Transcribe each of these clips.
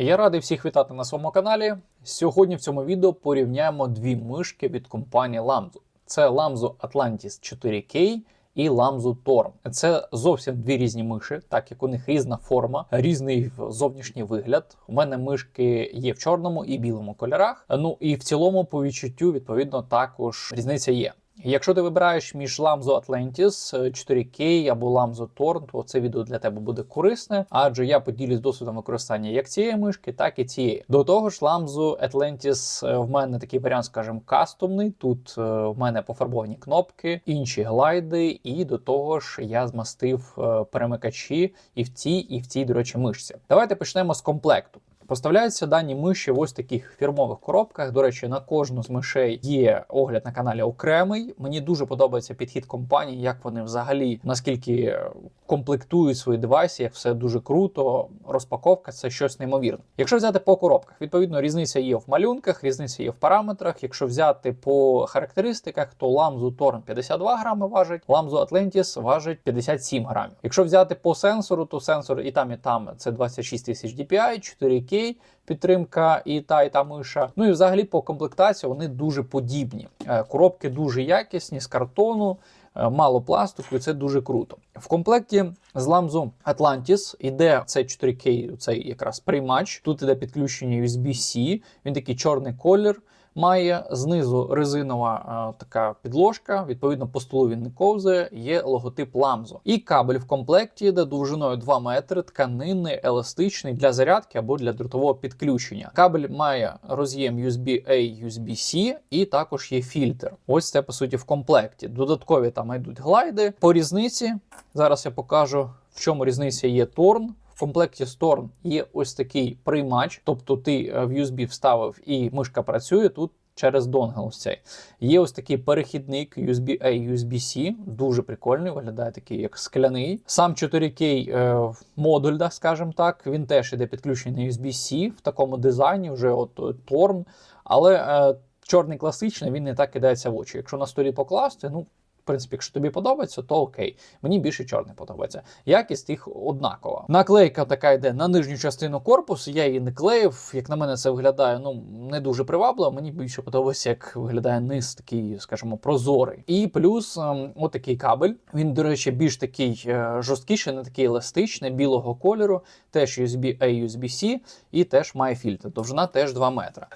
Я радий всіх вітати на своєму каналі. Сьогодні в цьому відео порівняємо дві мишки від компанії Lamzo. Це Lamzo Atlantis 4K і Lamzo Torm. Це зовсім дві різні миші, так як у них різна форма, різний зовнішній вигляд. У мене мишки є в чорному і білому кольорах. Ну і в цілому, по відчуттю, відповідно, також різниця є. Якщо ти вибираєш між Lamzo Atlantis 4K або Lamzo Torn, то це відео для тебе буде корисне, адже я поділюсь досвідом використання як цієї мишки, так і цієї. До того ж, Lamzo Atlantis е, в мене такий варіант, скажімо, кастомний. Тут е, в мене пофарбовані кнопки, інші глайди, і до того ж я змастив е, перемикачі і в цій, і в цій, до речі, мишці. Давайте почнемо з комплекту. Поставляються дані миші в ось таких фірмових коробках. До речі, на кожну з мишей є огляд на каналі окремий. Мені дуже подобається підхід компанії, як вони взагалі наскільки комплектують свої девайси, як все дуже круто. Розпаковка це щось неймовірне. Якщо взяти по коробках, відповідно різниця є в малюнках, різниця є в параметрах. Якщо взяти по характеристиках, то Lamzo Torn 52 грами важить, Lamzo Atlantis важить 57 грамів. Якщо взяти по сенсору, то сенсор і там, і там це 26 тисяч DPI, 4K підтримка і та, і та миша. Ну і взагалі по комплектації вони дуже подібні. Е, Коробки дуже якісні з картону. е, Мало пластику, і це дуже круто. В комплекті з Lamzo Atlantis іде цей 4K, цей якраз приймач. Тут іде підключення USB-C, він такий чорний колір. Має знизу резинова е, така підложка, відповідно по столу він не ковзає, є логотип Lamzo. І кабель в комплекті йде довжиною 2 метри, тканинний, еластичний для зарядки або для дротового підключення. Кабель має роз'єм USB-A, USB-C і також є фільтр. Ось це по суті в комплекті. Додаткові там йдуть глайди. По різниці зараз я покажу, в чому різниця є Торн. В комплекті Storm є ось такий приймач, тобто ти е, в USB вставив і мишка працює тут. Через донгл цей. Є ось такий перехідник USB-A, USB-C, дуже прикольний, виглядає такий як скляний. Сам 4K е, модуль, да, скажімо так, він теж іде підключений на USB-C в такому дизайні, вже от е, Torn. Але е, чорний класичний, він не так кидається в очі. Якщо на столі покласти, ну. Принципі, якщо тобі подобається, то окей. Мені більше чорний подобається. Якість їх однакова. Наклейка така йде на нижню частину корпусу. Я її не клеїв. Як на мене, це виглядає ну не дуже привабливо. Мені більше подобається, як виглядає низ, такий, скажімо, прозорий. І плюс ем, отакий кабель. Він, до речі, більш такий е, жорсткіший, не такий еластичний, білого кольору. Теж USB-A, USB-C і теж має фільтр. Довжина теж 2 метри.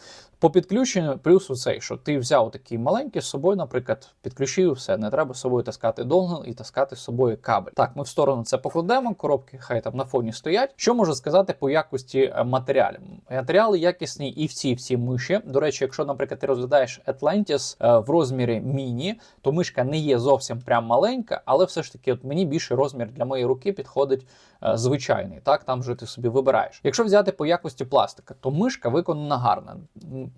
По підключенню, плюс у цей, що ти взяв такий маленький з собою, наприклад, підключив все, не треба з собою таскати донгл і таскати з собою кабель. Так, ми в сторону це покладемо, коробки хай там на фоні стоять. Що можу сказати по якості е, матеріалів? Матеріали якісні і в цій і в цій миші. До речі, якщо, наприклад, ти розглядаєш Atlantis е, в розмірі міні, то мишка не є зовсім прям маленька, але все ж таки, от мені більший розмір для моєї руки підходить е, звичайний. Так, там вже ти собі вибираєш. Якщо взяти по якості пластика, то мишка виконана гарна.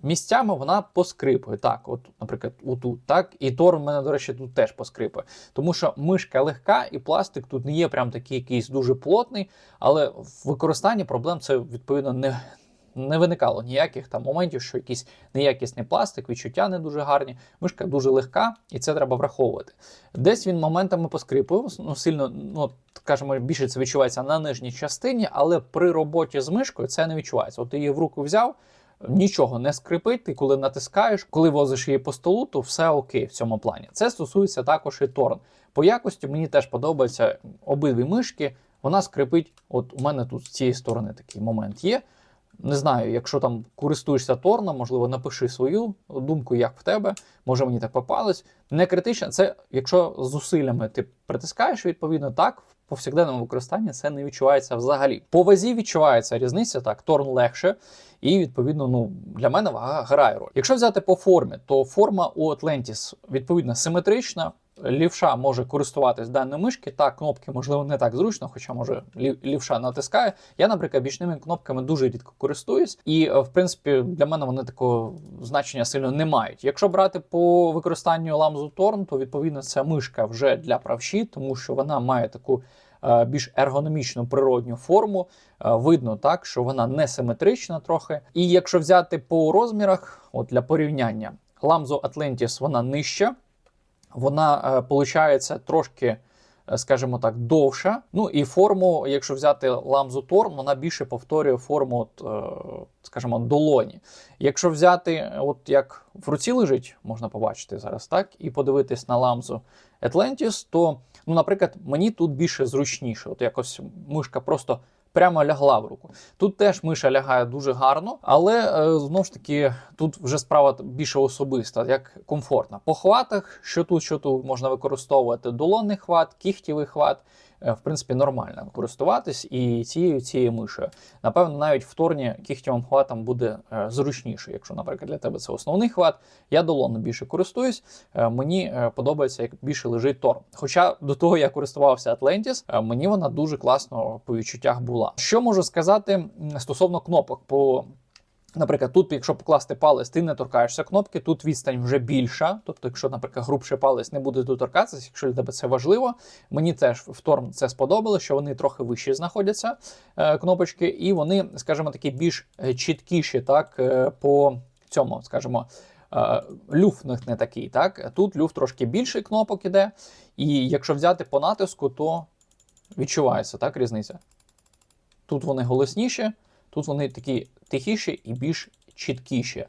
Місцями вона поскрипує. Так, от, наприклад, отут, так. І тор в мене, до речі, тут теж поскрипує. Тому що мишка легка, і пластик тут не є прям такий якийсь дуже плотний, але в використанні проблем це відповідно не. Не виникало ніяких там моментів, що якийсь неякісний пластик, відчуття не дуже гарні. Мишка дуже легка, і це треба враховувати. Десь він моментами поскрипує, ну сильно, ну скажімо, більше це відчувається на нижній частині, але при роботі з мишкою це не відчувається. От ти її в руку взяв, нічого не скрипить. Ти коли натискаєш, коли возиш її по столу, то все окей в цьому плані. Це стосується також і торн. По якості мені теж подобаються обидві мишки. Вона скрипить. От у мене тут з цієї сторони такий момент є. Не знаю, якщо там користуєшся торном, можливо, напиши свою думку, як в тебе. Може мені так попалось. Не критично, це якщо зусиллями ти притискаєш, відповідно, так, в повсякденному використанні це не відчувається взагалі. По вазі відчувається різниця, так, торн легше, і відповідно, ну для мене вага грає роль. Якщо взяти по формі, то форма у Atlantis відповідно симетрична. Лівша може користуватись даною мишки. Так, кнопки, можливо, не так зручно, хоча може лівша натискає. Я, наприклад, бічними кнопками дуже рідко користуюсь, і е, в принципі для мене вони такого значення сильно не мають. Якщо брати по використанню Lamzo Torn, то відповідно ця мишка вже для правші, тому що вона має таку. е, Більш ергономічну природню форму, Е, видно так, що вона не симетрична трохи. І якщо взяти по розмірах, от для порівняння, Lamzo Atlantis вона нижча, вона, е, получається, трошки е, скажімо так, довша. Ну і форму, якщо взяти ламзу Торн, вона більше повторює форму, от, е, скажімо, долоні. Якщо взяти, от як в руці лежить, можна побачити зараз, так, і подивитись на ламзу Atlantis, то, ну, наприклад, мені тут більше зручніше. От якось мишка просто прямо лягла в руку. Тут теж миша лягає дуже гарно, але е, знову ж таки тут вже справа більше особиста, як комфортна. По хватах, що тут, що тут можна використовувати долонний хват, кіхтєвий хват. Е, В принципі, нормально користуватись і цією цією мишею. Напевно, навіть в торні кігтєвим хватом буде е, зручніше. Якщо, наприклад, для тебе це основний хват, я долоном більше користуюсь. Е, мені подобається, як більше лежить торн. Хоча до того я користувався Atlantis, мені вона дуже класно по відчуттях була. Що можу сказати стосовно кнопок по. Наприклад, тут, якщо покласти палець, ти не торкаєшся кнопки, тут відстань вже більша. Тобто, якщо, наприклад, грубший палець не буде доторкатися, якщо для тебе це важливо, мені теж в Торм це сподобалося, що вони трохи вищі знаходяться е, кнопочки, і вони, скажімо, такі більш е, чіткіші, так, е, по цьому, скажімо, люфт не такий. Так? Тут люфт трошки більший кнопок іде, і якщо взяти по натиску, то відчувається так, різниця. Тут вони голосніші, тут вони такі тихіші і більш чіткіші.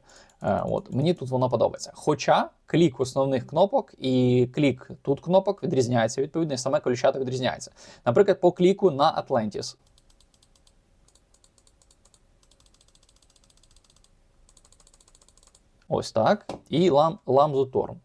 Е, От мені тут воно подобається. Хоча клік основних кнопок і клік тут кнопок відрізняється, відповідно, і саме коліщата відрізняється. Наприклад, по кліку на Atlantis. Ось так. І лам, ламзу Торм.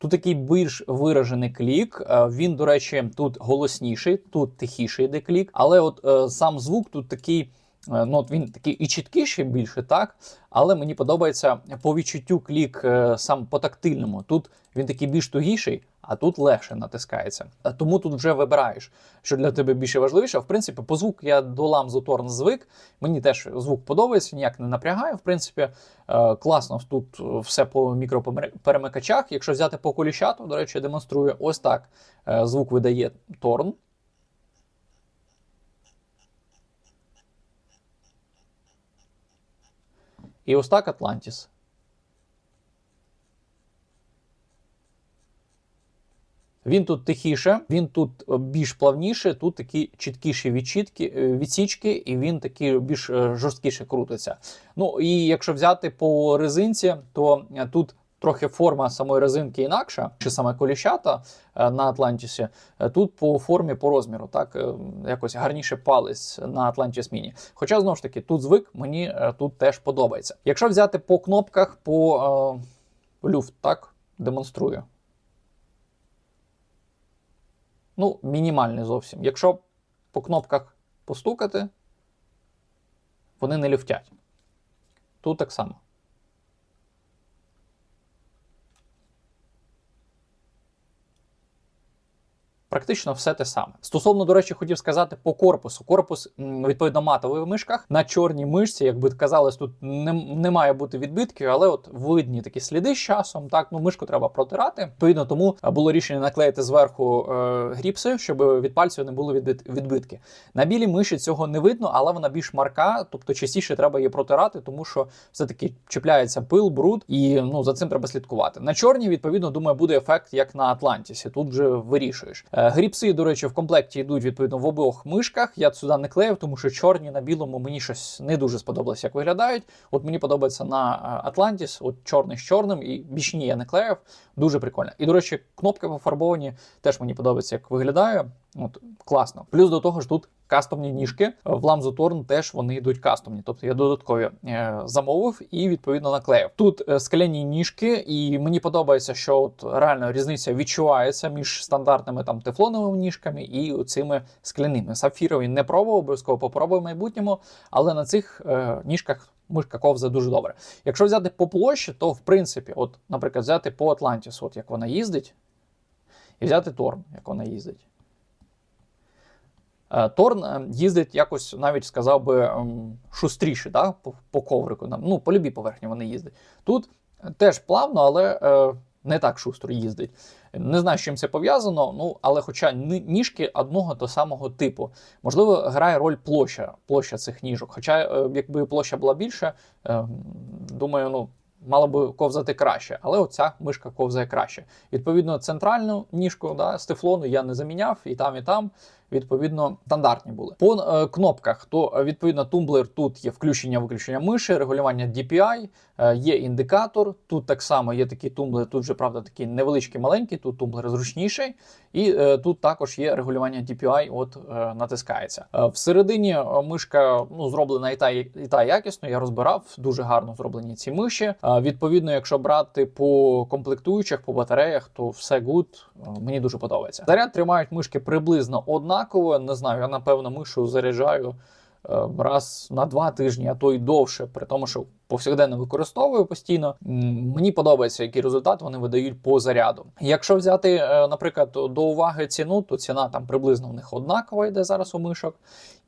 Тут такий більш виражений клік. Е, Він, до речі, тут голосніший, тут тихіший йде клік, але от е, сам звук тут такий. е, Ну, от він такий і чіткіший більше, так. Але мені подобається по відчуттю клік сам по тактильному. Тут він такий більш тугіший, а тут легше натискається. Е, Тому тут вже вибираєш, що для тебе більше важливіше. В принципі, по звук я до ламзу Торн звик. Мені теж звук подобається, ніяк не напрягає. В принципі, е, класно тут все по мікроперемикачах. Якщо взяти по коліщату, до речі, демонструю ось так е, звук видає Торн. І ось так Атлантіс. Він тут тихіше, він тут е, більш плавніше, тут такі чіткіші відчітки, е, відсічки, і він такий більш е, жорсткіше крутиться. Ну і якщо взяти по резинці, то тут трохи форма самої резинки інакша, чи саме коліщата на Атлантісі. Тут по формі, по розміру, так якось гарніше палець на Atlantis Mini. Хоча знову ж таки тут звик, мені тут теж подобається. Якщо взяти по кнопках, по е, люфт, так демонструю. Ну, мінімальний зовсім. Якщо по кнопках постукати, вони не люфтять. Тут так само. Практично все те саме. Стосовно, до речі, хотів сказати по корпусу. Корпус відповідно матовий в мишках. На чорній мишці, якби казалось, тут не, не має бути відбитків, але от видні такі сліди з часом. Так, ну мишку треба протирати. Відповідно, тому було рішення наклеїти зверху е, гріпси, щоб від пальців не було відбит, відбитки. На білій миші цього не видно, але вона більш марка, тобто частіше треба її протирати, тому що все-таки чіпляється пил, бруд, і ну за цим треба слідкувати. На чорній, відповідно, думаю, буде ефект як на Атлантісі. Тут вже вирішуєш. Е, Гріпси, до речі, в комплекті йдуть відповідно в обох мишках. Я сюди не клеїв, тому що чорні на білому мені щось не дуже сподобалось, як виглядають. От мені подобається на Атлантіс, от чорний з чорним, і бічні я не клеїв. Дуже прикольно. І, до речі, кнопки пофарбовані теж мені подобається, як виглядає. От класно. Плюс до того ж тут кастомні ніжки. В Lamzo Torn теж вони йдуть кастомні. Тобто я додаткові е, замовив і відповідно наклеїв. Тут е, скляні ніжки, і мені подобається, що от реально різниця відчувається між стандартними там тефлоновими ніжками і цими скляними. Сапфірові не пробував, обов'язково попробую в майбутньому, але на цих е, ніжках. Мишка ковза дуже добре. Якщо взяти по площі, то в принципі, от, наприклад, взяти по Атлантісу, от як вона їздить, і взяти Торн, як вона їздить. Е, Торн е, їздить якось, навіть сказав би, ем, шустріше, да? по, по коврику. Ну, по любій поверхні вони їздять. Тут е, теж плавно, але не так шустро їздить. Не знаю, з чим це пов'язано, ну але хоча ніжки одного того самого типу. Можливо, грає роль площа, площа цих ніжок. Хоча, якби площа була більша, думаю, ну. мало би ковзати краще, але оця мишка ковзає краще. Відповідно, центральну ніжку да, з тефлону я не заміняв і там, і там. Відповідно, стандартні були. По е, кнопках, то е, відповідно тумблер тут є включення-виключення миші, регулювання DPI, е, є індикатор. Тут так само є такі тумблери, тут вже правда такі невеличкі, маленькі, тут тумблер зручніший. І е, тут також є регулювання DPI, от е, натискається. Е, всередині е, мишка ну, зроблена і та, і та якісно. Я розбирав, дуже гарно зроблені ці миші. Е, відповідно, якщо брати по комплектуючих, по батареях, то все good. Е, мені дуже подобається. Заряд тримають мишки приблизно однаково. Не знаю, я напевно мишу заряджаю е, раз на два тижні, а то й довше, при тому, що повсякденно використовую постійно. Мені подобається, який результат вони видають по заряду. Якщо взяти, е, наприклад, до уваги ціну, то ціна там приблизно в них однакова йде зараз у мишок.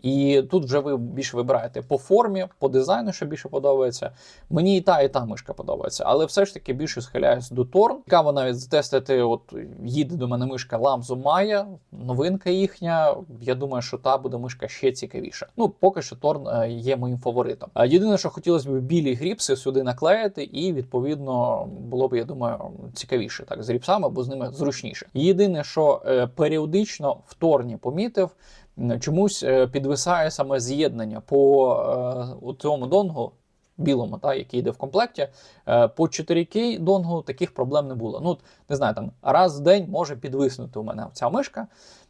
І тут вже ви більше вибираєте по формі, по дизайну, що більше подобається. Мені і та, і та мишка подобається, але все ж таки більше схиляюсь до Торн. Цікаво навіть затестити. От їде до мене мишка Lamzo Maya, новинка їхня. Я думаю, що та буде мишка ще цікавіша. Ну, поки що Торн е, є моїм фаворитом. Єдине, що хотілося б білі гріпси сюди наклеїти, і відповідно було б, я думаю, цікавіше так з гріпсами, бо з ними зручніше. Єдине, що е, періодично в Торні помітив. Чомусь е, підвисає саме з'єднання по е, цьому донгу білому, та, який йде в комплекті. По 4К донгу таких проблем не було. Ну, не знаю, там раз в день може підвиснути у мене ця мишка.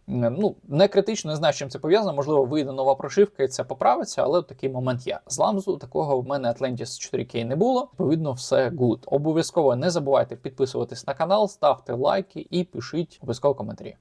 М, Ну, не критично, не знаю, з чим це пов'язано. Можливо, вийде нова прошивка і це поправиться, але такий момент є. З ламзу такого в мене Atlantis 4K не було. Відповідно, все good. Обов'язково не забувайте підписуватись на канал, ставте лайки і пишіть обов'язково коментарі.